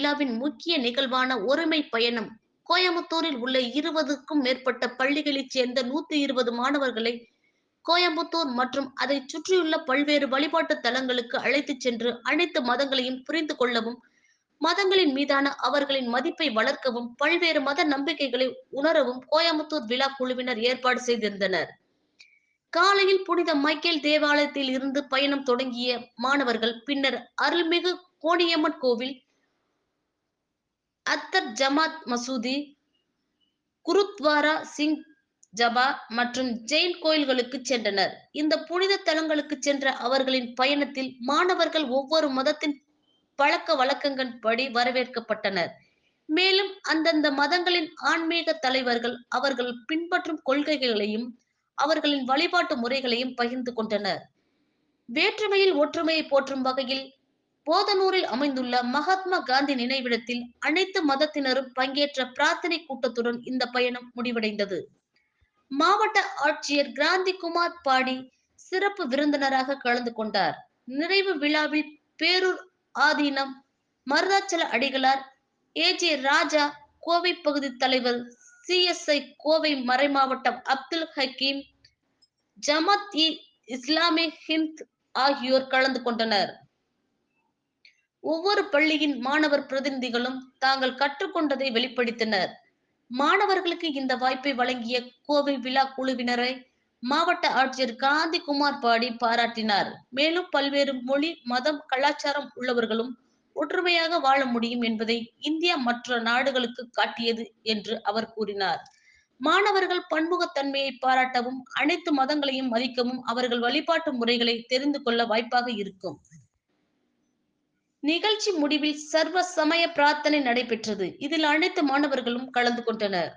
விழாவின் முக்கிய நிகழ்வான ஒருமை பயணம். கோயம்புத்தூரில் உள்ள இருபதுக்கும் மேற்பட்ட பள்ளிகளைச் சேர்ந்த நூத்தி இருபது மாணவர்களை கோயம்புத்தூர் மற்றும் அதை சுற்றியுள்ள பல்வேறு வழிபாட்டு தலங்களுக்கு அழைத்துச் சென்று அனைத்து மதங்களையும் புரிந்து கொள்ளவும் மதங்களின் மீதான அவர்களின் மதிப்பை வளர்க்கவும் பல்வேறு மத நம்பிக்கைகளை உணரவும் கோயம்புத்தூர் விழா குழுவினர் ஏற்பாடு செய்திருந்தனர். காலையில் புனித மைக்கேல் தேவாலயத்தில் இருந்து பயணம் தொடங்கிய மாணவர்கள் பின்னர் அருள்மிகு கோணியம்மன் கோவில் அத்தர் ஜமாத் மசூதி குருத்வாரா சிங் ஜபா மற்றும் ஜெயின் கோயில்களுக்கு சென்றனர். இந்த புனித தலங்களுக்கு சென்ற அவர்களின் பயணத்தில் மாணவர்கள் ஒவ்வொரு மதத்தின் பழக்க வழக்கங்கள் படி வரவேற்கப்பட்டனர். மேலும் அந்தந்த மதங்களின் ஆன்மீக தலைவர்கள் அவர்கள் பின்பற்றும் கொள்கைகளையும் அவர்களின் வழிபாட்டு முறைகளையும் பகிர்ந்து கொண்டனர். வேற்றுமையில் ஒற்றுமையை போற்றும் வகையில் போதனூரில் அமைந்துள்ள மகாத்மா காந்தி நினைவிடத்தில் அனைத்து மதத்தினரும் பங்கேற்ற பிரார்த்தனை கூட்டத்துடன் இந்த பயணம் முடிவடைந்தது. மாவட்ட ஆட்சியர் கிராந்தி குமார் பாடி சிறப்பு விருந்தினராக கலந்து கொண்டார். நிறைவு விழாவில் பேரூர் ஆதீனம் மருதாச்சல அடிகளார் ஏ ஜே ராஜா கோவை பகுதி தலைவர் சிஎஸ்ஐ கோவை மறைமாவட்டம் அப்துல் ஹக்கீம் ஜமாத் இ இஸ்லாமி ஹிந்த் ஆகியோர் கலந்து கொண்டனர். ஒவ்வொரு பள்ளியின் மாணவர் பிரதிநிதிகளும் தாங்கள் கற்றுக்கொண்டதை வெளிப்படுத்தினர். மாணவர்களுக்கு இந்த வாய்ப்பை வழங்கிய கோவை விழா குழுவினரை மாவட்ட ஆட்சியர் காந்தி குமார் பாடி பாராட்டினார். மேலும் பல்வேறு மொழி மதம் கலாச்சாரம் உள்ளவர்களும் ஒற்றுமையாக வாழ முடியும் என்பதை இந்தியா மற்ற நாடுகளுக்கு காட்டியது என்று அவர் கூறினார். மாணவர்கள் பன்முகத்தன்மையை பாராட்டவும் அனைத்து மதங்களையும் மதிக்கவும் அவர்கள் வழிபாட்டு முறைகளை தெரிந்து கொள்ள வாய்ப்பாக இருக்கும். நிகழ்ச்சி முடிவில் சர்வ சமய பிரார்த்தனை நடைபெற்றது. இதில் அனைத்து மாணவர்களும் கலந்து கொண்டனர்.